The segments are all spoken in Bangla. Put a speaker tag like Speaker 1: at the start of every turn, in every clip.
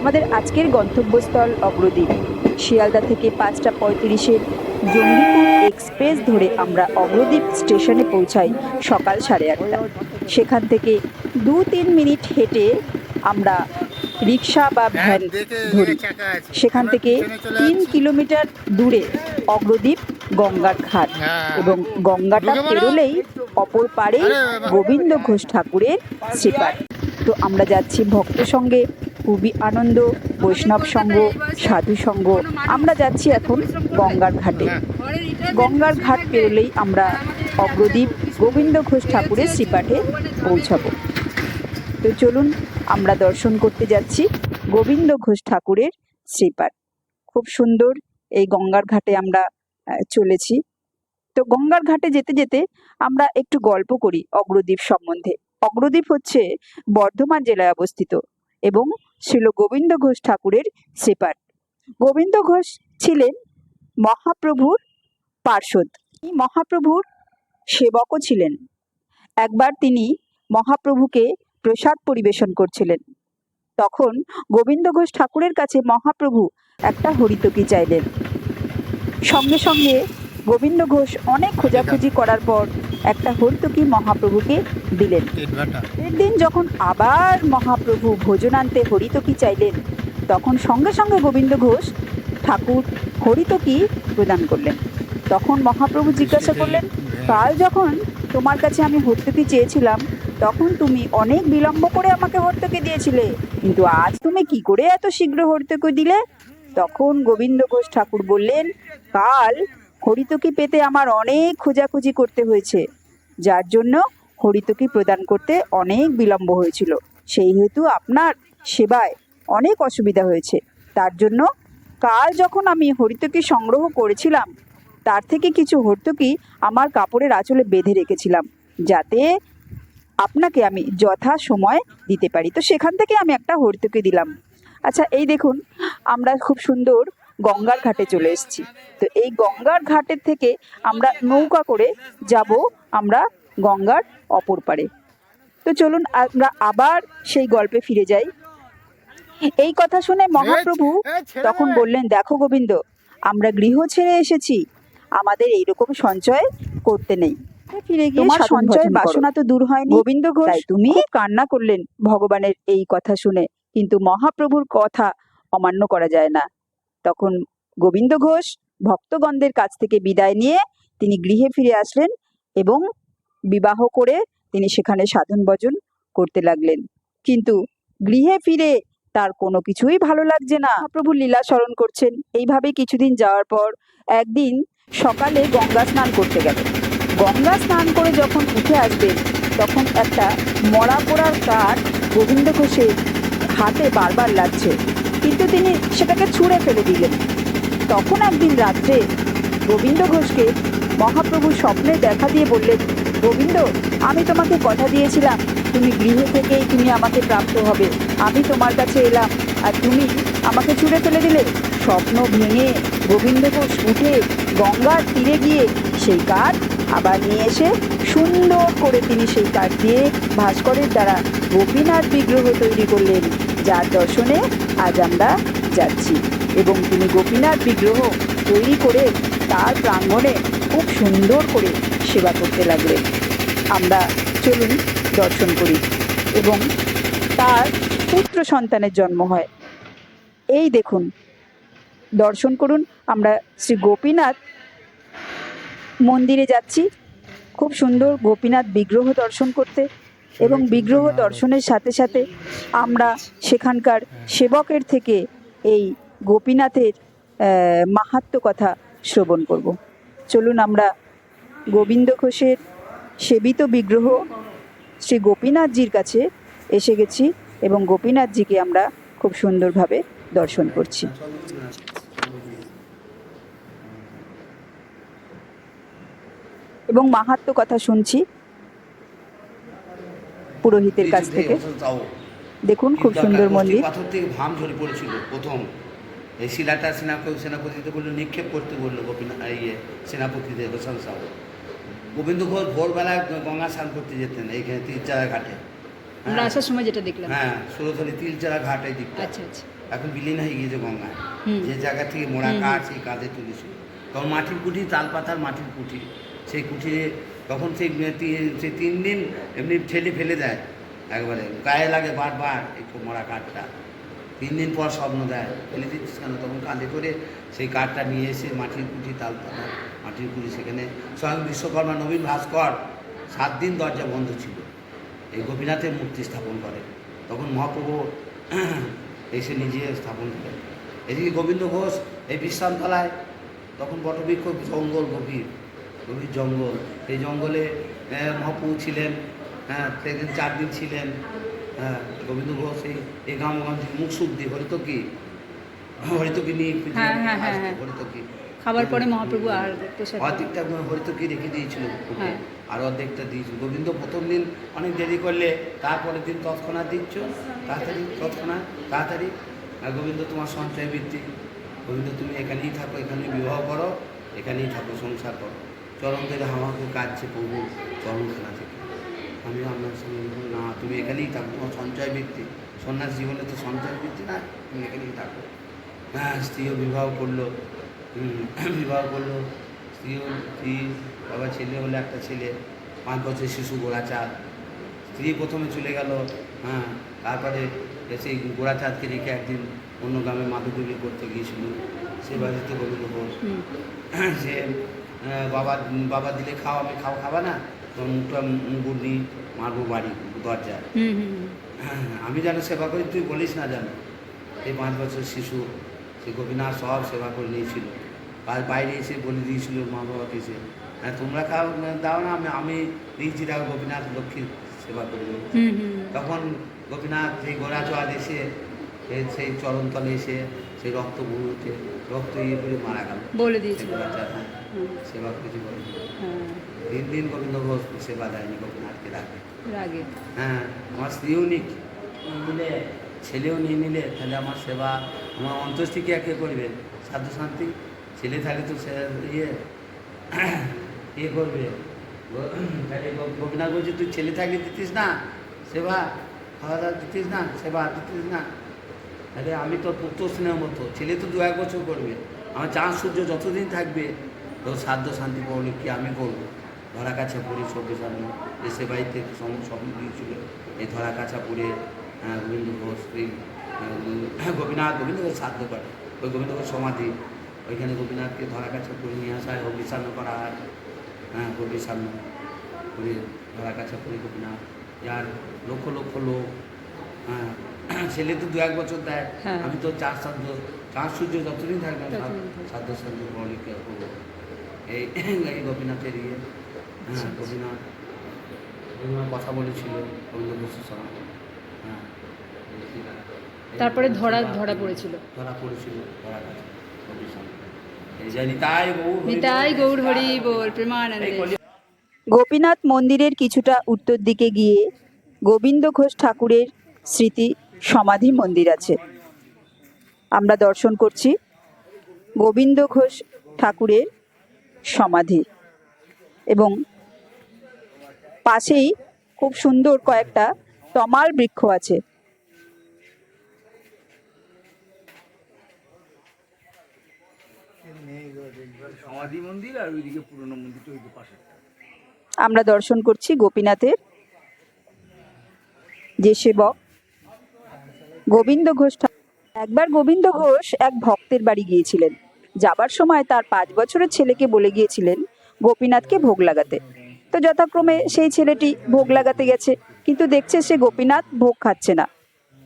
Speaker 1: আমাদের আজকের গন্তব্যস্থল অগ্রদ্বীপ শিয়ালদা থেকে পাঁচটা পঁয়ত্রিশের জঙ্গিপুর এক্সপ্রেস ধরে আমরা অগ্রদ্বীপ স্টেশনে পৌঁছাই সকাল সাড়ে আটটা। সেখান থেকে দু তিন মিনিট হেঁটে আমরা রিক্সা বা ভ্যান ধরি। সেখান থেকে তিন কিলোমিটার দূরে অগ্রদ্বীপ গঙ্গার ঘাট এবং গঙ্গাটা পেরোলেই অপর পারে গোবিন্দ ঘোষ ঠাকুরের শ্রীপাঠ তো আমরা যাচ্ছি ভক্ত সঙ্গে খুবই আনন্দ, বৈষ্ণব সঙ্গ, সাধু সঙ্গ। আমরা যাচ্ছি এখন গঙ্গার ঘাটে। গঙ্গার ঘাট পেরোলেই আমরা অগ্রদ্বীপ গোবিন্দ ঘোষ ঠাকুরের শ্রীপাঠে পৌঁছাবো। তো চলুন, আমরা দর্শন করতে যাচ্ছি গোবিন্দ ঘোষ ঠাকুরের শ্রীপাঠ। খুব সুন্দর এই গঙ্গার ঘাটে আমরা চলেছি। তো গঙ্গার ঘাটে যেতে যেতে আমরা একটু গল্প করি অগ্রদ্বীপ সম্বন্ধে। অগ্রদ্বীপ হচ্ছে বর্ধমান জেলায় অবস্থিত এবং ছিল গোবিন্দ ঘোষ ঠাকুরের শ্রীপাঠ গোবিন্দ ঘোষ ছিলেন মহাপ্রভুর পার্ষদ মহাপ্রভুর সেবকও ছিলেন। একবার তিনি মহাপ্রভুকে প্রসাদ পরিবেশন করছিলেন। তখন গোবিন্দ ঘোষ ঠাকুরের কাছে মহাপ্রভু একটা হরিতকি চাইলেন। সঙ্গে সঙ্গে গোবিন্দ ঘোষ অনেক খোঁজাখুঁজি করার পর একটা হরিতকি মহাপ্রভুকে দিলেন। পরের দিন যখন আবার মহাপ্রভু ভোজনান্তে হরিতকি চাইলেন তখন সঙ্গে সঙ্গে গোবিন্দ ঘোষ ঠাকুর হরিতকি প্রদান করলেন। তখন মহাপ্রভু জিজ্ঞাসা করলেন কাল যখন তোমার কাছে আমি হর্তুকি চেয়েছিলাম তখন তুমি অনেক বিলম্ব করে আমাকে হর্তুকি দিয়েছিলে কিন্তু আজ তুমি কি করে এত শীঘ্র হর্তুকি দিলে? তখন গোবিন্দ ঘোষ ঠাকুর বললেন কাল হরিতকি পেতে আমার অনেক খোঁজাখুঁজি করতে হয়েছে, যার জন্য হরিতকি প্রদান করতে অনেক বিলম্ব হয়েছিল। সেই হেতু আপনার সেবায় অনেক অসুবিধা হয়েছে। তার জন্য কাল যখন আমি হরিতকি সংগ্রহ করেছিলাম, তার থেকে কিছু হর্তুকি আমার কাপড়ের আঁচলে বেঁধে রেখেছিলাম, যাতে আপনাকে আমি যথা সময় দিতে পারি। তো সেখান থেকে আমি একটা হর্তুকি দিলাম। আচ্ছা এই দেখুন, আমরা খুব সুন্দর গঙ্গার ঘাটে চলে এসেছি। তো এই গঙ্গার ঘাটের থেকে আমরা নৌকা করে যাব আমরা গঙ্গার অপর পারে। তো চলুন আমরা আবার সেই গল্পে ফিরে যাই। এই কথা শুনে মহাপ্রভু তখন বললেন দেখো গোবিন্দ আমরা গৃহ ছেড়ে এসেছি। আমাদের এইরকম সঞ্চয় করতে নেই। ফিরে গিয়ে
Speaker 2: তোমার সঞ্চয় বাসনা
Speaker 1: তো দূর হয়নি। গোবিন্দ ঘোষ তুমি কান্না করলেন ভগবানের এই কথা শুনে। কিন্তু মহাপ্রভুর কথা অমান্য করা যায় না। তখন গোবিন্দ ঘোষ ভক্তগণদের কাছ থেকে বিদায় নিয়ে তিনি গৃহে ফিরে আসলেন এবং বিবাহ করে তিনি সেখানে সাধন ভজন করতে লাগলেন। কিন্তু গৃহে ফিরে তার কোনো কিছুই ভালো লাগছে না। মহাপ্রভু লীলা স্মরণ করছেন। এইভাবে কিছুদিন যাওয়ার পর একদিন সকালে গঙ্গা স্নান করতে গেল গঙ্গা স্নান করে যখন উঠে আসবেন, তখন একটা মরা পোড়ার কাঠ গোবিন্দ ঘোষের হাতে বারবার লাগছে। কিন্তু তিনি সেটাকে ছুঁড়ে ফেলে দিলেন। তখন একদিন রাত্রে গোবিন্দ ঘোষকে মহাপ্রভু স্বপ্নে দেখা দিয়ে বললেন, গোবিন্দ, আমি তোমাকে কথা দিয়েছিলাম, তুমি গৃহে থেকেই তুমি আমাকে প্রাপ্ত হবে। আমি তোমার কাছে এলাম, আর তুমি আমাকে ছুঁড়ে ফেলে দিলে। স্বপ্ন ভেঙে গোবিন্দ ঘোষ উঠে গঙ্গার তীরে গিয়ে সেই কাঠ আবার নিয়ে এসে সুন্দর করে তিনি সেই কাঠ দিয়ে ভাস্করের দ্বারা গোপীনাথ বিগ্রহ তৈরি করলেন। যার দর্শনে আজ আমরা যাচ্ছি। এবং তিনি গোপীনাথ বিগ্রহ তৈরি করে তার প্রাঙ্গণে খুব সুন্দর করে সেবা করতে লাগলেন। আমরা চলুন দর্শন করি। এবং তার পুত্র সন্তানের জন্ম হয়। এই দেখুন, দর্শন করুন, আমরা শ্রী গোপীনাথ মন্দিরে যাচ্ছি। খুব সুন্দর গোপীনাথ বিগ্রহ দর্শন করতে। এবং বিগ্রহ দর্শনের সাথে সাথে আমরা সেখানকার সেবকের থেকে এই গোপীনাথের মাহাত্ম কথা শ্রবণ করব। চলুন আমরা গোবিন্দ ঘোষের সেবিত বিগ্রহ শ্রী গোপীনাথজির কাছে এসে গেছি এবং গোপীনাথজিকে আমরা খুব সুন্দরভাবে দর্শন করছি। এবং মাহাত্ম্য কথা শুনছি। পুরোহিতের কাছ থেকে। দেখুন খুব সুন্দর মন্দির।
Speaker 3: পাথর থেকে ভাম ঝরে পড়েছিল প্রথম। এই শিলাটা সেনাপতি সেনাপতিতে বলল নিক্ষেপ করতে বলল গোপীনাথ ইয়ে সেনাপতিদের হোসেন সাহু গোবিন্দ ঘোষ ভোরবেলা গঙ্গা স্নান করতে যেতেন এইখানে তিরচারা ঘাটে।
Speaker 2: আমরা আসার সময় যেটা দেখলাম।
Speaker 3: হ্যাঁ সুরতলি তিলচারা ঘাট এই দিকটা।
Speaker 2: আচ্ছা আচ্ছা।
Speaker 3: এখন বিলীন হয়ে গিয়েছে গঙ্গায়।
Speaker 2: হুম।
Speaker 3: যে জায়গা থেকে মোড়া কাঠ সেই কাঁধে তুলেছিল। তখন মাটির কুঠি তাল পাতার মাটির কুঠি সেই কুঠিরে তখন সেই সেই তিন দিন এমনি ঠেলে ফেলে দেয়, একবারে। গায়ে লাগে বারবার এই মোড়া কাঠটা। তিন দিন পর স্বপ্ন দেয়, ফেলে দিচ্ছিস কেন? তখন কাঁধে করে সেই কাঠটা নিয়ে এসে মাটির কুঠি তাল পাতা মাটির কুঠি সেখানে স্বয়ং বিশ্বকর্মা নবীন ভাস্কর সাত দিন দরজা বন্ধ ছিল। এই গোপীনাথের মূর্তি স্থাপন করে। তখন মহাপ্রভু এসে নিজে স্থাপন করেন। এদিকে গোবিন্দ ঘোষ এই বিশ্রামতলায়, তখন বটবৃক্ষ জঙ্গল গভীর। জঙ্গল। এই জঙ্গলে মহাপ্রভু ছিলেন হ্যাঁ সেদিন চার দিন ছিলেন হ্যাঁ গোবিন্দ ঘোষ এই এই গ্রামগঞ্জ মুখ শুদ্ধি হরিতকি হরিতকি নিয়ে
Speaker 2: হ্যাঁ, হ্যাঁ, হ্যাঁ।
Speaker 3: হরিতকি।
Speaker 2: খাবার পরে মহাপ্রভু আর
Speaker 3: অর্ধেকটা হরিতকি রেখে দিয়েছিল। আর অর্ধেকটা দিয়েছিল। গোবিন্দ প্রথম দিন অনেক দেরি করলে তারপরের দিন তৎক্ষণাৎ দিচ্ছ তাড়াতাড়ি তৎক্ষণাৎ তাড়াতাড়ি। আর গোবিন্দ তোমার সঞ্চয় বৃত্তি। গোবিন্দ তুমি এখানেই থাকো এখানেই বিবাহ করো এখানেই থাকো সংসার করো। চরণ ধরে আমাকে কাঁদছে প্রভু চরণখানা থেকে। আমি আপনার সঙ্গে না তুমি এখানেই থাকো। তোমার সঞ্চয় বৃত্তি সন্ন্যাস জীবনে তো সঞ্চয় বৃত্তি না তুমি এখানেই থাকো। হ্যাঁ স্ত্রীও বিবাহ করল। বিবাহ করল। স্ত্রীও স্ত্রী বাবা ছেলে হলো একটা ছেলে পাঁচ বছর শিশু গোড়াচাঁদ। স্ত্রী প্রথমে চলে গেল হ্যাঁ তারপরে সেই গোড়াচাঁদকে রেখে একদিন অন্য গ্রামে মাদুগুলি করতে গিয়েছিল। সে বাড়িতে গোবিন্দ ঘোষ সে বাবা বাবা দিলে খাও আমি খাও খাবা না? তো মুখটা মুগুর নিয়ে মারবো বাড়ি
Speaker 2: হুম।
Speaker 3: হ্যাঁ, আমি যেন সেবা করি তুই বলিস না যেন। এই পাঁচ বছর শিশু সে গোপীনাথ সব সেবা করে নিয়েছিল। আর বাইরে এসে বলে দিয়েছিল মা বাবাকে এসে হ্যাঁ তোমরা খাও দাও না আমি আমি দিয়েছি দেখো গোপীনাথ লক্ষ্মীর সেবা করে দেবো তখন গোপীনাথ সেই গোড়া চোয়াল এসে সেই চরণতলে এসে সেই রক্ত বুড়োতে রক্ত ইয়ে করে মারা গেল।
Speaker 2: বলে দিয়েছিল।
Speaker 3: সেবা করেছি বলে
Speaker 2: হ্যাঁ।
Speaker 3: দিন দিন গোবিন্দ ঘোষ সেবা দেয়নি গোপীনাথকে রাখে
Speaker 2: রাগে।
Speaker 3: হ্যাঁ আমার স্ত্রীও নিক নিলে ছেলেও নিয়ে নিলে তাহলে আমার সেবা আমার অন্তষ্টি কে কে করবে? সাধু শান্তি? ছেলে থাকলে তো সে ইয়ে ইয়ে করবে। তাহলে গোপীনাথ বলছে তুই ছেলে থাকলে দিতিস না সেবা খাওয়া দাওয়া দিতিস না সেবা দিতিস না। তাহলে আমি তো পুত্র স্নেহ মতো। ছেলে তো দু এক বছর করবে। আমার চাঁদ সূর্য যতদিন থাকবে তো সাধ্য শান্তি পাবলে কি আমি করব? ধরা কাছা পড়ে সব্য সামনে দেশে বাড়িতে স্বপ্ন দিয়েছিল। এই ধরা কাছা পড়ে গোবিন্দ ঘোষ এই গোপীনাথ গোবিন্দ ঘোষ সাধ্য করে। ওই গোবিন্দ ঘোষ সমাধি। ওইখানে গোপীনাথকে ধরা কাছা করে নিয়ে আসা হয় অভিসান্ন করা হয়। হ্যাঁ অভিসান্ন করে ধরা কাছা করে গোপীনাথ। যার লক্ষ লক্ষ লোক হ্যাঁ ছেলে তো দু এক বছর দেয়।
Speaker 2: হ্যাঁ।
Speaker 3: আমি তো চার সাধ্য চার সূর্য যতদিন থাকবে। সাধ্য সাধ্য মৌলিকে করব। এই গোপীনাথের ইয়ে। হ্যাঁ গোপীনাথ। গোপীনাথ কথা বলেছিল গোবিন্দ বসুর সঙ্গে হ্যাঁ
Speaker 2: তারপরে ধরা ধরা পড়েছিল।
Speaker 3: ধরা পড়েছিল ধরা গেছে। সঙ্গে।
Speaker 1: গোপীনাথ মন্দিরের কিছুটা উত্তর দিকে গিয়ে গোবিন্দ ঘোষ ঠাকুরের স্মৃতি সমাধি মন্দির আছে। আমরা দর্শন করছি। গোবিন্দ ঘোষ ঠাকুরের সমাধি। এবং পাশেই খুব সুন্দর কয়েকটা তমাল বৃক্ষ আছে। আমরা দর্শন করছি গোপীনাথের। যে সেবক। গোবিন্দ ঘোষ একবার গোবিন্দ ঘোষ এক ভক্তের বাড়ি গিয়েছিলেন। যাবার সময় তার পাঁচ বছরের ছেলেকে বলে গিয়েছিলেন গোপীনাথকে ভোগ লাগাতে। তো যথাক্রমে সেই ছেলেটি ভোগ লাগাতে গেছে, কিন্তু দেখছে সে গোপীনাথ ভোগ খাচ্ছে না।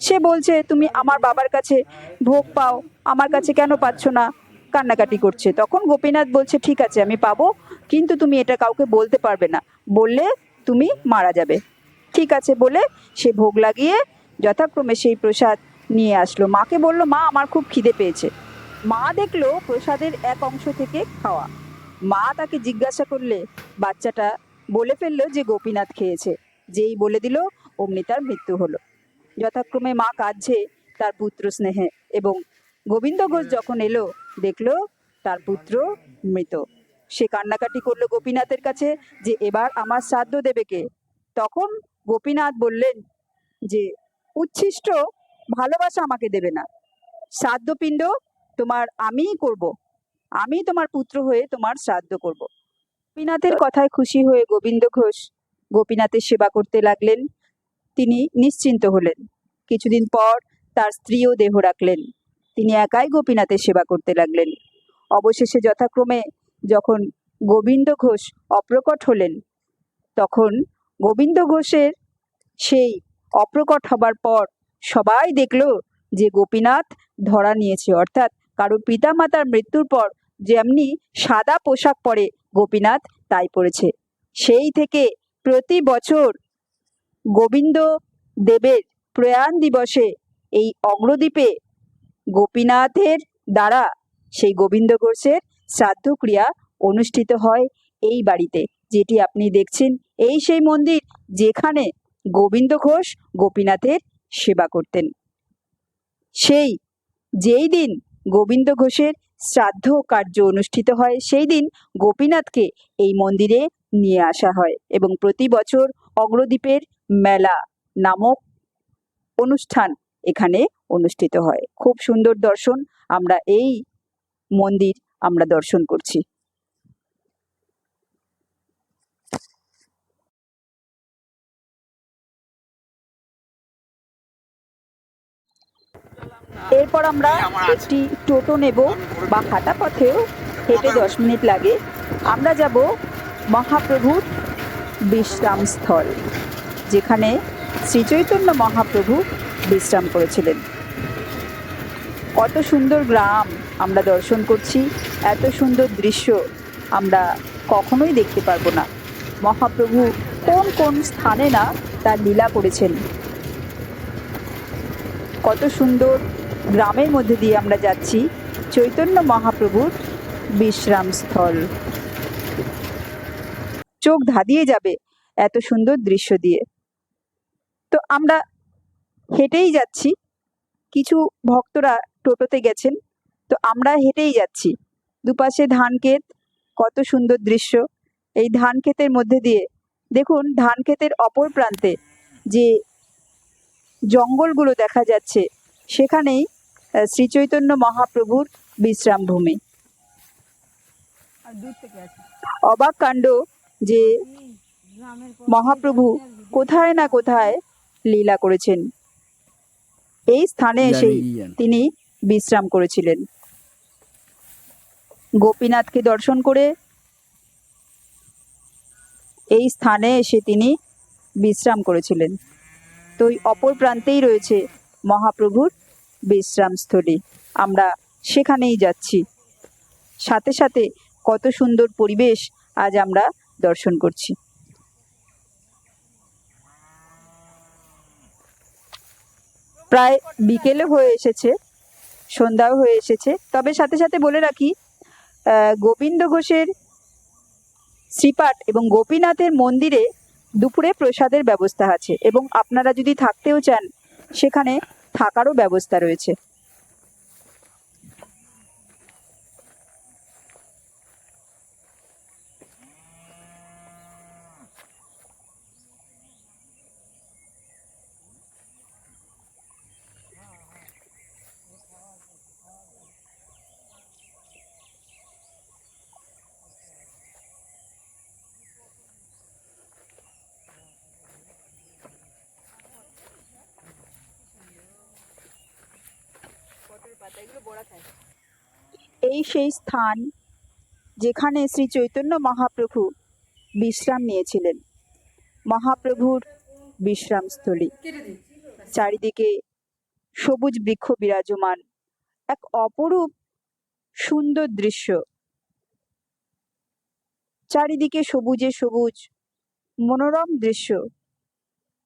Speaker 1: সে বলছে, তুমি আমার বাবার কাছে ভোগ পাও, আমার কাছে কেন পাচ্ছ না? কান্নাকাটি করছে। তখন গোপীনাথ বলছে, ঠিক আছে, আমি পাবো, কিন্তু তুমি এটা কাউকে বলতে পারবে না। বললে তুমি মারা যাবে। ঠিক আছে, বলে সে ভোগ লাগিয়ে যথাক্রমে সেই প্রসাদ নিয়ে আসলো। মাকে বলল, মা, আমার খুব খিদে পেয়েছে। মা দেখল প্রসাদের এক অংশ থেকে খাওয়া। মা তাকে জিজ্ঞাসা করলে, বাচ্চাটা বলে ফেলল যে গোপীনাথ খেয়েছে। যেই বলে দিল, অমনি তার মৃত্যু হলো। যথাক্রমে মা কাঁদছে তার পুত্র স্নেহে এবং গোবিন্দ ঘোষ যখন এলো, দেখল তার পুত্র মৃত। সে কান্নাকাটি করল গোপীনাথের কাছে যে এবার আমার শ্রাদ্ধ দেবে কে? তখন গোপীনাথ বললেন যে, উচ্ছিষ্ট ভালোবাসা আমাকে দেবে না। শ্রাদ্ধপিণ্ড তোমার আমিই করব। আমি তোমার পুত্র হয়ে তোমার শ্রাদ্ধ করব। গোপীনাথের কথায় খুশি হয়ে গোবিন্দ ঘোষ গোপীনাথের সেবা করতে লাগলেন। তিনি নিশ্চিন্ত হলেন। কিছুদিন পর তার স্ত্রীও দেহ রাখলেন। তিনি একাই গোপীনাথের সেবা করতে লাগলেন। অবশেষে যথাক্রমে যখন গোবিন্দ ঘোষ অপ্রকট হলেন, তখন গোবিন্দ ঘোষের সেই অপ্রকট হবার পর সবাই দেখল যে গোপীনাথ ধরা নিয়েছে। অর্থাৎ কারও পিতামাতার মৃত্যুর পর যেমনি সাদা পোশাক পরে গোপীনাথ, তাই পড়েছে সেই থেকে প্রতি বছর গোবিন্দ দেবের প্রয়াণ দিবসে এই অগ্রদ্বীপে গোপীনাথের দ্বারা সেই গোবিন্দ ঘোষের শ্রাদ্ধক্রিয়া অনুষ্ঠিত হয় এই বাড়িতে, যেটি আপনি দেখছেন। এই সেই মন্দির যেখানে গোবিন্দ ঘোষ গোপীনাথের সেবা করতেন। সেই যেই দিন গোবিন্দ ঘোষের শ্রাদ্ধ কার্য অনুষ্ঠিত হয়। সেই দিন গোপীনাথকে এই মন্দিরে নিয়ে আসা হয় এবং প্রতি বছর অগ্রদ্বীপের মেলা নামক অনুষ্ঠান এখানে অনুষ্ঠিত হয়। খুব সুন্দর দর্শন। আমরা এই মন্দির আমরা দর্শন করছি। এরপর আমরা একটি টোটো নেব, বা হাঁটা পথেও হেঁটে দশ মিনিট লাগে। আমরা যাব মহাপ্রভুর বিশ্রামস্থল, যেখানে শ্রীচৈতন্য মহাপ্রভু বিশ্রাম করেছিলেন। কত সুন্দর গ্রাম আমরা দর্শন করছি, এত সুন্দর দৃশ্য আমরা কখনোই দেখতে পারব না। মহাপ্রভু কোন কোন স্থানে না তার লীলা করেছেন। কত সুন্দর গ্রামের মধ্যে দিয়ে আমরা যাচ্ছি। চৈতন্য মহাপ্রভুর বিশ্রামস্থল চোখ ধাঁধিয়ে যাবে এত সুন্দর দৃশ্য দিয়ে। তো আমরা হেঁটেই যাচ্ছি। কিছু ভক্তরা টোটোতে গেছেন। তো আমরা হেঁটেই যাচ্ছি। দুপাশে ধান ক্ষেত, কত সুন্দর দৃশ্য। এই ধান ক্ষেতের মধ্যে দিয়ে দেখুন, ধান ক্ষেতের অপর প্রান্তে যে জঙ্গলগুলো দেখা যাচ্ছে সেখানেই শ্রীচৈতন্য মহাপ্রভুর বিশ্রাম ভূমি
Speaker 2: আর দূর থেকে আছে
Speaker 1: অবাক কাণ্ড যে মহাপ্রভু কোথায় না কোথায় লীলা করেছেন। এই স্থানে এসেই তিনি বিশ্রাম করেছিলেন। গোপীনাথকে দর্শন করে এই স্থানে এসে তিনি বিশ্রাম করেছিলেন। তো ওই অপর প্রান্তেই রয়েছে মহাপ্রভুর বিশ্রামস্থলী আমরা সেখানেই যাচ্ছি। সাথে সাথে কত সুন্দর পরিবেশ আজ আমরা দর্শন করছি। প্রায় বিকেলে হয়ে এসেছে, সন্ধ্যাও হয়ে এসেছে। তবে সাথে সাথে বলে রাখি গোবিন্দ ঘোষের শ্রীপাঠ এবং গোপীনাথের মন্দিরে দুপুরে প্রসাদের ব্যবস্থা আছে এবং আপনারা যদি থাকতেও চান, সেখানে থাকারও ব্যবস্থা রয়েছে। এই সেই স্থান যেখানে শ্রী চৈতন্য মহাপ্রভু বিশ্রাম নিয়েছিলেন। মহাপ্রভুর বিশ্রামস্থলী। চারিদিকে সবুজ বৃক্ষ বিরাজমান। এক অপরূপ সুন্দর দৃশ্য। চারিদিকে সবুজে সবুজ মনোরম দৃশ্য।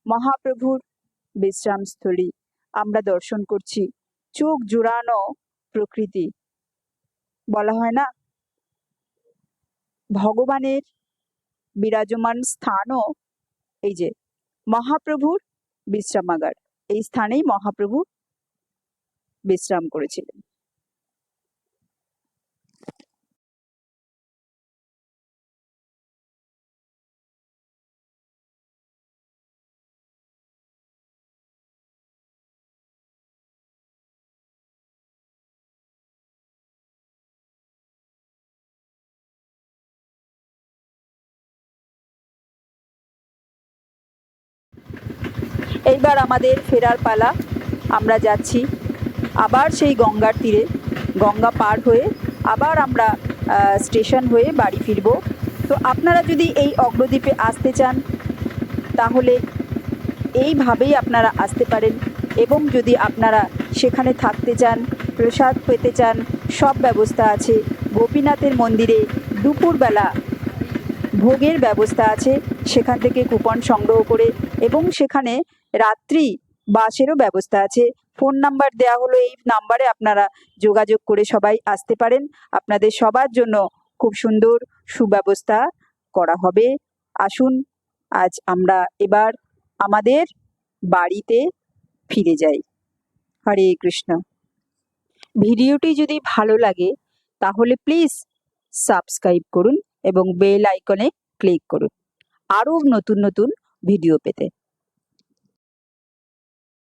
Speaker 1: মহাপ্রভুর বিশ্রামস্থলী। আমরা দর্শন করছি। চোখ জুড়ানো প্রকৃতি। বলা হয় না? ভগবানের বিরাজমান স্থানও এই যে, মহাপ্রভুর বিশ্রামাগার। এই স্থানেই মহাপ্রভু বিশ্রাম করেছিলেন। এইবার আমাদের ফেরার পালা। আমরা যাচ্ছি আবার সেই গঙ্গার তীরে। গঙ্গা পার হয়ে আবার আমরা স্টেশন হয়ে বাড়ি ফিরব। তো আপনারা যদি এই অগ্রদ্বীপে আসতে চান, তাহলে এইভাবেই আপনারা আসতে পারেন। এবং যদি আপনারা সেখানে থাকতে চান, প্রসাদ পেতে চান, সব ব্যবস্থা আছে। গোপীনাথের মন্দিরে দুপুরবেলা ভোগের ব্যবস্থা আছে। সেখান থেকে কুপন সংগ্রহ করে এবং সেখানে রাত্রি বাসেরও ব্যবস্থা আছে। ফোন নাম্বার দেওয়া হলো, এই নাম্বারে আপনারা যোগাযোগ করে সবাই আসতে পারেন। আপনাদের সবার জন্য খুব সুন্দর সুব্যবস্থা করা হবে। আসুন, আজ আমরা এবার আমাদের বাড়িতে ফিরে যাই। হরে কৃষ্ণ। ভিডিওটি যদি ভালো লাগে, তাহলে প্লিজ সাবস্ক্রাইব করুন এবং বেল আইকনে ক্লিক করুন। আরও নতুন নতুন ভিডিও পেতে।